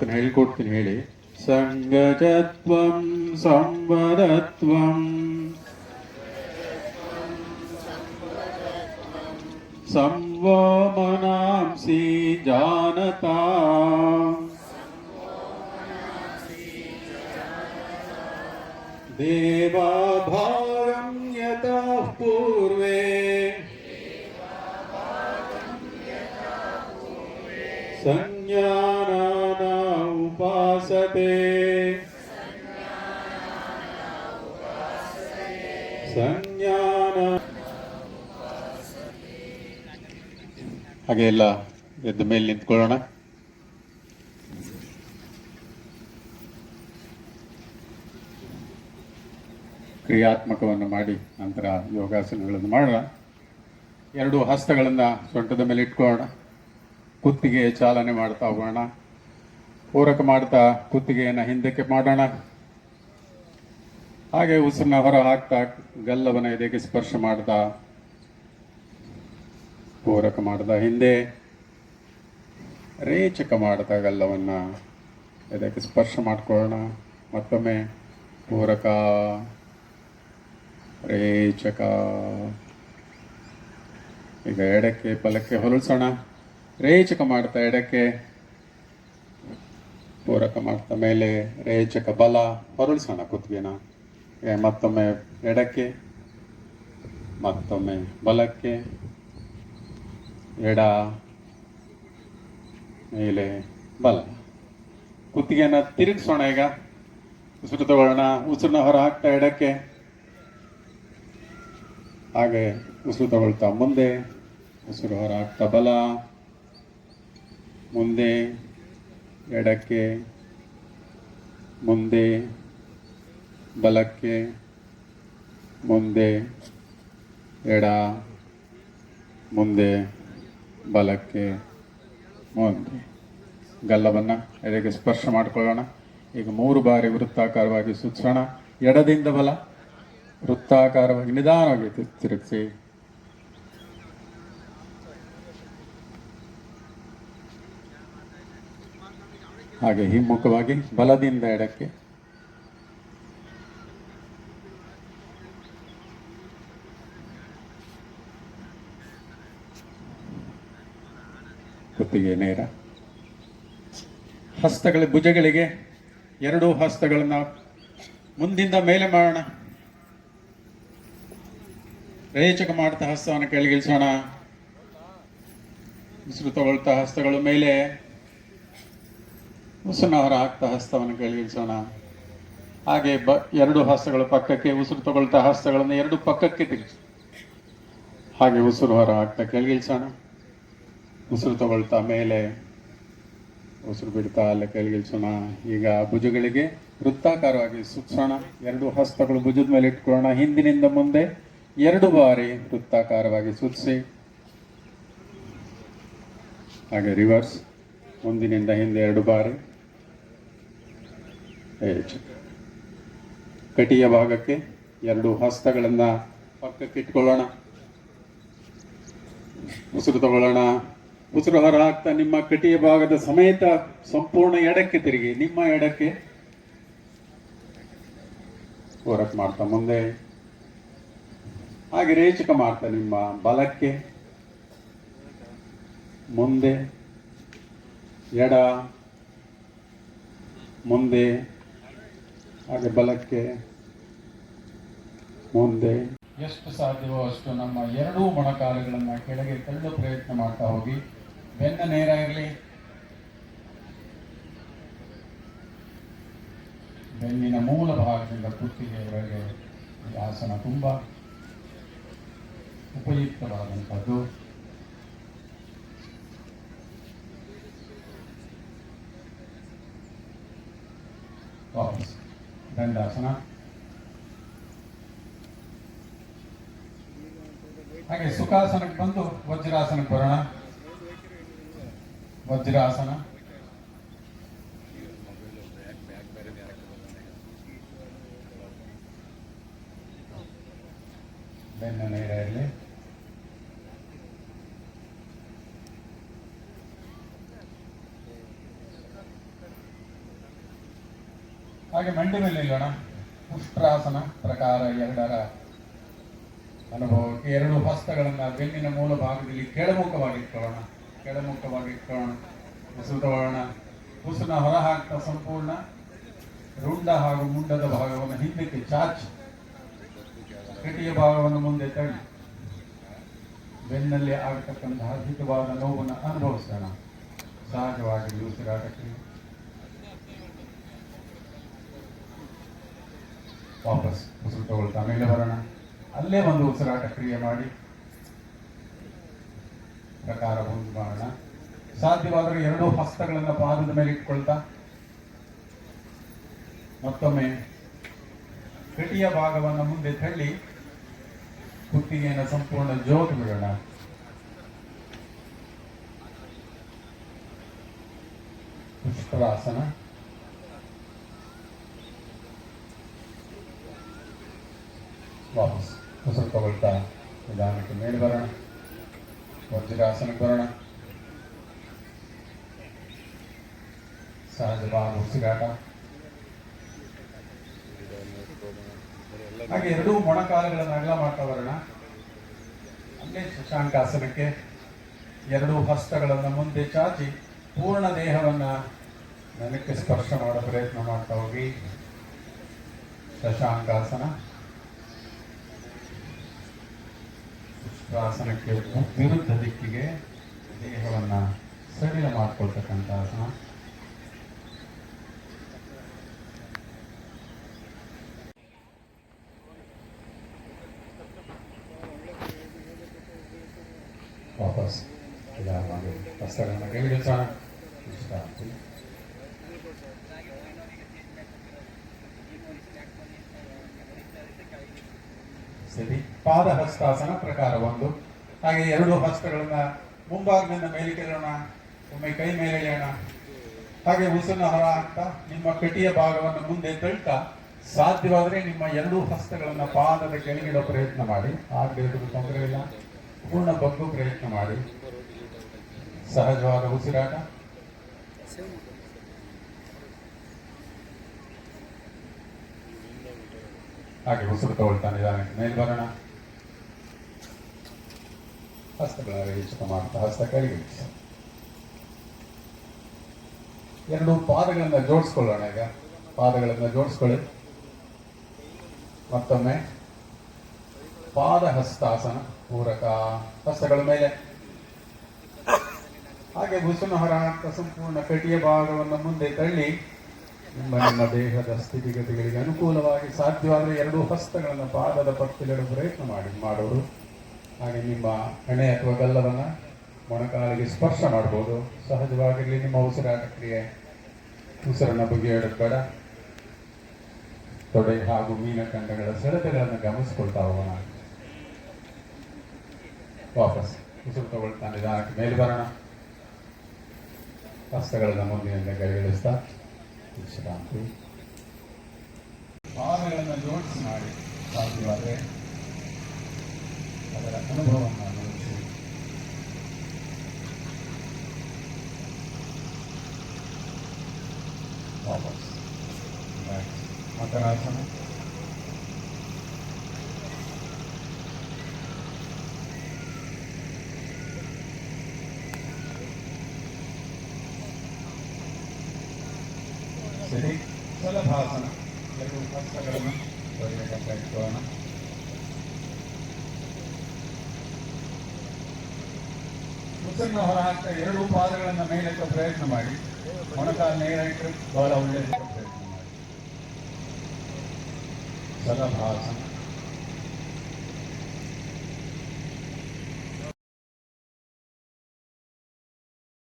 ಆಗ್ತಾನೆ ಹೇಳ್ಕೊಡ್ತೀನಿ ಹೇಳಿ. ಸಂಗಜತ್ವಂ ಸಂವರತ್ವಂ. ಸಂವಮನಾಂಸಿ ಜಾನತಾ. ದೇವಾಭಾ ಸಂಜ್ಞಾನ ಹಾಗೆ ಎಲ್ಲ ಎದ್ದ ಮೇಲೆ ನಿಂತ್ಕೊಳ್ಳೋಣ. ಕ್ರಿಯಾತ್ಮಕವನ್ನು ಮಾಡಿ ನಂತರ ಯೋಗಾಸನಗಳನ್ನು ಮಾಡೋಣ. ಎರಡು ಹಸ್ತಗಳನ್ನು ಸೊಂಟದ ಮೇಲೆ ಇಟ್ಕೊಳ್ಳೋಣ. ಕುತ್ತಿಗೆ ಚಾಲನೆ ಮಾಡ್ತಾ ಹೋಗೋಣ. ಪೂರಕ ಮಾಡ್ತಾ ಕುತ್ತಿಗೆಯನ್ನು ಹಿಂದಕ್ಕೆ ಮಾಡೋಣ. ಹಾಗೆ ಉಸಿರನ್ನ ಹೊರ ಹಾಕ್ತಾ ಗಲ್ಲವನ ಎದೆಗೆ ಸ್ಪರ್ಶ ಮಾಡ್ತಾ ಪೂರಕ ಮಾಡ್ದ ಹಿಂದೆ ರೇಚಕ ಮಾಡ್ತಾ ಗಲ್ಲವನ್ನ ಎದೆಗೆ ಸ್ಪರ್ಶ ಮಾಡ್ಕೊಳ್ಳೋಣ. ಮತ್ತೊಮ್ಮೆ ಪೂರಕ ರೇಚಕ. ಈಗ ಎಡಕ್ಕೆ ಬಲಕ್ಕೆ ಹೊರಳಿಸೋಣ ರೇಚಕ ಮಾಡ್ತಾ ಎಡಕ್ಕೆ. ಪೂರಕ ಮಾಡ್ತಾ ಮೇಲೆ ರೇಚಕ ಬಲ ಹೊರಳಿಸೋಣ ಕುತ್ತಿಗೆನ ಮತ್ತೊಮ್ಮೆ ಎಡಕ್ಕೆ, ಮತ್ತೊಮ್ಮೆ ಬಲಕ್ಕೆ, ಎಡ, ಮೇಲೆ ಬಲ. ಕುತ್ತಿಗೆನ ತಿರುಗಿಸೋಣ ಈಗ. ಉಸಿರು ತಗೊಳ್ಳೋಣ ಉಸಿರನ್ನ ಹೊರ ಹಾಕ್ತಾ ಎಡಕ್ಕೆ. ಹಾಗೆ ಉಸಿರು ತಗೊಳ್ತಾ ಮುಂದೆ, ಉಸಿರು ಹೊರ ಹಾಕ್ತಾ ಬಲ. ಮುಂದೆ ಎಡಕ್ಕೆ, ಮುಂದೆ, ಬಲಕ್ಕೆ, ಮುಂದೆ, ಎಡ, ಮುಂದೆ, ಬಲಕ್ಕೆ, ಮುಂದೆ. ಗಲ್ಲವನ್ನು ಎಡೆಗೆ ಸ್ಪರ್ಶ ಮಾಡಿಕೊಳ್ಳೋಣ. ಈಗ ಮೂರು ಬಾರಿ ವೃತ್ತಾಕಾರವಾಗಿ ಸುತ್ತೋಣ ಎಡದಿಂದ ಬಲ, ವೃತ್ತಾಕಾರವಾಗಿ ನಿಧಾನವಾಗಿ ತಿರುಗಿಸಿ. ಹಾಗೆ ಹಿಮ್ಮುಖವಾಗಿ ಬಲದಿಂದ ಎಡಕ್ಕೆ. ಕುತ್ತಿಗೆ ನೇರ. ಹಸ್ತಗಳ ಭುಜಗಳಿಗೆ ಎರಡೂ ಹಸ್ತಗಳನ್ನ ಮುಂದಿಂದ ಮೇಲೆ ಮಾಡೋಣ. ರೇಚಕ ಮಾಡ್ತಾ ಹಸ್ತವನ್ನು ಕೆಳಗಿಳಿಸೋಣ. ಉಸಿರು ತಗೊಳ್ತಾ ಹಸ್ತಗಳು ಮೇಲೆ. ಉಸಿರನ್ನ ಆಗ್ತಾ ಹಸ್ತವನ್ನು ಕೆಳಗಿಳಿಸೋಣ. ಹಾಗೆ ಬ, ಎರಡು ಹಸ್ತಗಳು ಪಕ್ಕಕ್ಕೆ, ಉಸಿರು ತಗೊಳ್ತಾ ಹಸ್ತಗಳನ್ನು ಎರಡು ಪಕ್ಕಕ್ಕೆ ತಿರುಗಿಸಿ. ಹಾಗೆ ಉಸಿರು ಹೊರ ಆಗ್ತ ಕೆಳಗಿಳಿಸೋಣ. ಉಸಿರು ತಗೊಳ್ತಾ ಮೇಲೆ, ಉಸಿರು ಬಿಡ್ತಾ ಅಲ್ಲೇ ಕೆಳಗಿಳಿಸೋಣ. ಈಗ ಭುಜಗಳಿಗೆ ವೃತ್ತಾಕಾರವಾಗಿ ಸುತ್ಸೋಣ. ಎರಡು ಹಸ್ತಗಳು ಭುಜದ ಮೇಲೆ ಇಟ್ಕೊಳ್ಳೋಣ. ಹಿಂದಿನಿಂದ ಮುಂದೆ ಎರಡು ಬಾರಿ ವೃತ್ತಾಕಾರವಾಗಿ ಸುತ್ತಿಸಿ ಹಾಗೆ ರಿವರ್ಸ್ ಮುಂದಿನಿಂದ ಹಿಂದೆ ಎರಡು ಬಾರಿ. ಏಚ್. ಕಟಿಯ ಭಾಗಕ್ಕೆ ಎರಡು ಹಸ್ತಗಳನ್ನು ಪಕ್ಕಕ್ಕೆ ಇಟ್ಕೊಳ್ಳೋಣ. ಉಸಿರು ತಗೊಳ್ಳೋಣ. ಉಸಿರು ಹೊರ ಹಾಕ್ತಾ ನಿಮ್ಮ ಕಟಿಯ ಭಾಗದ ಸಮೇತ ಸಂಪೂರ್ಣ ಎಡಕ್ಕೆ ತಿರುಗಿ, ನಿಮ್ಮ ಎಡಕ್ಕೆ ಹೊರಕ್ ಮಾಡ್ತಾ ಮುಂದೆ. ಹಾಗೆ ರೇಚಕ ಮಾಡ್ತಾ ನಿಮ್ಮ ಬಲಕ್ಕೆ. ಮುಂದೆ, ಎಡ, ಮುಂದೆ. ಹಾಗೆ ಬಲಕ್ಕೆ, ಮುಂದೆ. ಎಷ್ಟು ಸಾಧ್ಯವೋ ಅಷ್ಟು ನಮ್ಮ ಎರಡೂ ಮೊಣಕಾಲುಗಳನ್ನು ಕೆಳಗೆ ತಳ್ಳು ಪ್ರಯತ್ನ ಮಾಡ್ತಾ ಹೋಗಿ. ಬೆನ್ನ ನೇರ ಇರಲಿ. ಬೆನ್ನಿನ ಮೂಲ ಭಾಗದಿಂದ ಕುತ್ತಿಗೆಯವರೆಗೆ ಈ ಆಸನ ತುಂಬ ಉಪಯುಕ್ತವಾದಂಥದ್ದು. ವಾಪಸ್. ದಂಡಾಸನ ಹಾಗೆ ಸುಖಾಸನಕ್ಕೆ ಬಂದು ವಜ್ರಾಸನಕ್ಕೆ ಬರೋಣ. ವಜ್ರಾಸನ. ಬೆನ್ನ ನೇರ ಹಾಗೆ ಮಂಡಿ ಮೇಲೆ ನಿಲ್ಲೋಣ ಉಷ್ಟ್ರಾಸನ ಪ್ರಕಾರ ಎರಡರ ಅನುಭವಕ್ಕೆ ಎರಡು ಹಸ್ತಗಳನ್ನ ಬೆನ್ನಿನ ಮೂಲ ಭಾಗದಲ್ಲಿ ಕೆಳಮುಖವಾಗಿಟ್ಕೊಳ್ಳೋಣ. ಕೆಳಮುಖವಾಗಿಟ್ಕೊಳ್ಳೋಣ. ಉಸಿರು ತಗೊಳ್ಳೋಣ ಉಸಿರನ್ನ ಹೊರ ಹಾಕ್ತಾ ಸಂಪೂರ್ಣ ರುಂಡ ಹಾಗೂ ಮುಂಡದ ಭಾಗವನ್ನು ಹಿಂದಕ್ಕೆ ಚಾಚಿ. ಕಟಿಯ ಭಾಗವನ್ನು ಮುಂದೆ ತಳ್ಳಿ. ಬೆನ್ನಲ್ಲಿ ಆಗತಕ್ಕಂತಹ ಹಿತವಾದ ನೋವನ್ನು ಅನುಭವಿಸೋಣ. ಸಹಜವಾಗಿ ಉಸಿರಾಟಕ್ಕೆ ವಾಪಸ್ ಉಸಿರು ತಗೊಳ್ತಾ ಮೇಲೆ ಬರೋಣ ಅಲ್ಲೇ ಒಂದು ಉಸಿರಾಟ ಕ್ರಿಯೆ ಮಾಡಿ. ಪ್ರಕಾರ ಒಂದು ಮಾಡೋಣ ಸಾಧ್ಯವಾದರೆ ಎರಡೂ ಹಸ್ತಗಳನ್ನು ಪಾದದ ಮೇಲೆ ಇಟ್ಕೊಳ್ತಾ. ಮತ್ತೊಮ್ಮೆ ಕಟಿಯ ಭಾಗವನ್ನು ಮುಂದೆ ತಳ್ಳಿ. ಕುತ್ತಿಗೆಯನ್ನು ಸಂಪೂರ್ಣ ಜೋತು ಬಿಡೋಣ. ಪುಷ್ಕರಾಸನ ವಾಪಸ್ ಉಸಿರು ತಗೊಳ್ತಾ ನಿಧಾನಕ್ಕೆ ಮೇಲೆ ಬರೋಣ. ವಜ್ರಾಸನಕ್ಕೆ ಬರೋಣ. ಸಹಜವಾದ ಉಸಿರಾಟ ಹಾಗೆ ಎರಡೂ ಮೊಣಕಾಲುಗಳನ್ನು ಅಗಲ ಮಾಡ್ತಾ ಬರೋಣ. ಅಲ್ಲೇ ಶಶಾಂಕಾಸನಕ್ಕೆ ಎರಡೂ ಹಸ್ತಗಳನ್ನು ಮುಂದೆ ಚಾಚಿ ಪೂರ್ಣ ದೇಹವನ್ನ ನೆಲಕ್ಕೆ ಸ್ಪರ್ಶ ಮಾಡೋ ಪ್ರಯತ್ನ ಮಾಡ್ತಾ ಹೋಗಿ. ಶಶಾಂಕಾಸನ ಆಸನಕ್ಕೆ ವಿರುದ್ಧ ದಿಕ್ಕಿಗೆ ದೇಹವನ್ನ ಸಡಿಲ ಮಾಡ್ಕೊಳ್ತಕ್ಕಂಥ ಆಸನ ವಾಪಸ್. ಹಸ್ತಗಳನ್ನು ಕೈಗಿಳಿಸೋಣ ಪಾದ ಹಸ್ತಾಸನ ಪ್ರಕಾರ ಒಂದು. ಹಾಗೆ ಎರಡು ಹಸ್ತಗಳನ್ನ ಮುಂಭಾಗದಿಂದ ಮೇಲಿಟ್ಟಿರೋಣ ಒಮ್ಮೆ ಕೈ ಮೇಲೆ ಎಳೆಯೋಣ ಹಾಗೆ ಉಸಿರನ್ನ ಹೊರ ಅಂತ ನಿಮ್ಮ ಕಟಿಯ ಭಾಗವನ್ನು ಮುಂದೆ ತಳ್ತಾ, ಸಾಧ್ಯವಾದರೆ ನಿಮ್ಮ ಎರಡೂ ಹಸ್ತಗಳನ್ನು ಪಾದದ ಕೆಳಗಿಡೋ ಪ್ರಯತ್ನ ಮಾಡಿ. ಆಗಬೇಕು ತೊಂದರೆ ಇಲ್ಲ. ಪೂರ್ಣ ಬಗ್ಗು ಪ್ರಯತ್ನ ಮಾಡಿ. ಸಹಜವಾದ ಉಸಿರಾಟ. ಹಾಗೆ ಉಸಿರು ತಗೊಳ್ತಾನೆ ಮೇಲೆ ಬರೋಣ ಹಸ್ತಗಳ ಹೆಚ್ಚಿತ ಮಾಡ್ತಾ ಹಸ್ತ ಕೆಳಗೆ ಎರಡು ಪಾದಗಳನ್ನ ಜೋಡಿಸ್ಕೊಳ್ಳೋಣ ಈಗ. ಪಾದಗಳನ್ನ ಜೋಡಿಸ್ಕೊಳ್ಳಿ. ಮತ್ತೊಮ್ಮೆ. ಪಾದ ಹಸ್ತಾಸನ ಪೂರಕ ಹಸ್ತಗಳ ಮೇಲೆ. ಹಾಗೆ ಬುಸನ್ನು ಹೊರಹಾಕತಾ ಸಂಪೂರ್ಣ ಕಟಿಯ ಭಾಗವನ್ನು ಮುಂದೆ ತಳ್ಳಿ, ನಿಮ್ಮ ನಿಮ್ಮ ದೇಹದ ಸ್ಥಿತಿಗತಿಗಳಿಗೆ ಅನುಕೂಲವಾಗಿ ಸಾಧ್ಯವಾದರೆ ಎರಡೂ ಹಸ್ತಗಳನ್ನು ಪಾದದ ಪಕ್ಕದಲ್ಲಿಡೋ ಪ್ರಯತ್ನ ಮಾಡಿ. ಮಾಡೋರು. ಹಾಗೆ ನಿಮ್ಮ ಹೆಣೆ ಅಥವಾ ಗಲ್ಲವನ್ನು ಮೊಣಕಾಲಿಗೆ ಸ್ಪರ್ಶ ಮಾಡ್ಬೋದು. ಸಹಜವಾಗಿರಲಿ ನಿಮ್ಮ ಉಸಿರಾಟ ಕ್ರಿಯೆ ಉಸಿರನ್ನ ಬೇಡ. ತೊಡೆ ಹಾಗೂ ಮೀನಖಂಡಗಳ ಸೆಳೆತಗಳನ್ನು ಗಮನಿಸ್ಕೊಳ್ತಾ ಹೋಗೋಣ. ವಾಪಸ್ ಉಸಿರು ತಗೊಳ್ತಾ ನಿಧಾನಕ್ಕೆ ಮೇಲೆ ಬರೋಣ. ಹಸ್ತಗಳನ್ನು ಮುಂದಿನಿಂದ ಕೈಗಳಿಸ್ತಾ ವಿಶ್ರಾಂತಿ. ಪಾದಗಳನ್ನು ಜೋಡಿಸಿ ಮಾಡಿ. ಸಾಧ್ಯವಾದರೆ ಅದರ ಅನುಭವವನ್ನು ಅನುಭವಿಸಿ ವಾಪಸ್ ಮಕರಾಸನ ಸರಿ ಸುಲಭಾಸನ ಎರಡು ಹಸ್ತಗಳನ್ನು ತೊಳೆಯಬೇಕಂತ ಹೊರ ಹಾಕ್ತಾ ಎರಡು ಪಾದಗಳನ್ನು ಮೇಲೆತ್ತ ಪ್ರಯತ್ನ ಮಾಡಿ. ಮೊಣಕಾಲು ನೇರ ಬಹಳ ಒಳ್ಳೆಯ ಪ್ರಯತ್ನ ಮಾಡಿ. ಸಲಭಾಸನ